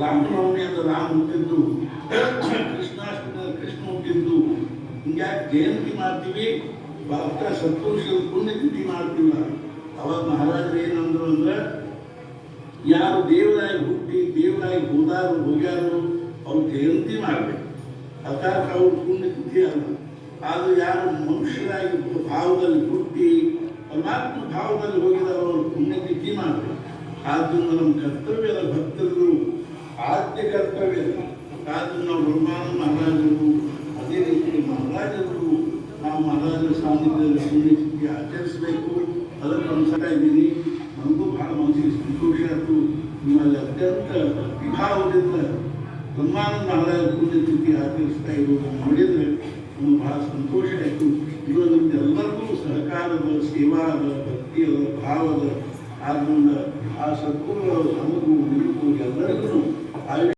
ರಾಮನವಮಿ ಅಂತ ರಾಮ ಹುಟ್ಟಿದ್ದು ಕೃಷ್ಣಾಷ್ಟಮಿ ಕೃಷ್ಣ ಹುಟ್ಟಿದ್ದು. ಹಿಂಗ್ಯಾಕೆ ಜಯಂತಿ ಮಾಡ್ತೀವಿ, ಭಕ್ತ ಸತ್ಪುರುಷರ ಪುಣ್ಯತಿಥಿ ಮಾಡ್ತೀವಿ. ಅವಾಗ ಮಹಾರಾಜರು ಏನಂದ್ರು ಅಂದ್ರೆ, ಯಾರು ದೇವರಾಗಿ ಹುಟ್ಟಿ ದೇವರಾಗಿ ಹೋದಾರು, ಹೋಗ್ಯಾರು, ಅವ್ರು ಜಯಂತಿ ಮಾಡಬೇಕು. ಅದಕ್ಕೆ ಅವ್ರ ಪುಣ್ಯತಿಥಿ ಅಲ್ಲ. ಆದ್ರೆ ಯಾರು ಮನುಷ್ಯರಾಗಿ ಭಾವದಲ್ಲಿ ಹುಟ್ಟಿ, ಪರಮಾತ್ಮ ಭಾವದಲ್ಲಿ ಹೋಗಿದಾರೋ, ಅವ್ರ ಪುಣ್ಯತಿಥಿ ಮಾಡಬೇಕು. ಆದ್ದರಿಂದ ನಮ್ಮ ಕರ್ತವ್ಯದ ಭಕ್ತರು. ಆದ್ಯ ಕರ್ತವ್ಯ ಆದ್ದರಿಂದ ನಾವು ಬ್ರಹ್ಮಾನಂದ ಮಹಾರಾಜರು. ಅದೇ ರೀತಿ ಮಹಾರಾಜರು ನಾವು ಮಹಾರಾಜರ ಸಾನ್ನಿಧ್ಯದಲ್ಲಿ ಪುಣ್ಯತಿಥಿ ಆಚರಿಸಬೇಕು. ಅದಕ್ಕೆ ಅನುಸಾರ ಇದ್ದೀನಿ. ನನಗೂ ಬಹಳ ಮನಸ್ಸಿಗೆ ಸಂತೋಷ ಆಯಿತು. ನಿಮ್ಮಲ್ಲಿ ಅತ್ಯಂತ ವಿಭಾವದಿಂದ ಬ್ರಹ್ಮಾನ ಮಹಾರಾಜ ಪುಣ್ಯತಿಥಿ ಆಚರಿಸ್ತಾ ಇರುವುದನ್ನು ನೋಡಿದರೆ ನಮಗೆ ಬಹಳ ಸಂತೋಷ ಆಯಿತು. ಇವಾಗ ನಮ್ಗೆ ಎಲ್ಲರಿಗೂ ಸಹಕಾರದ, ಸೇವಾದ, ಭಕ್ತಿಯದ, ಭಾವದ هم حاسد أمة وحمود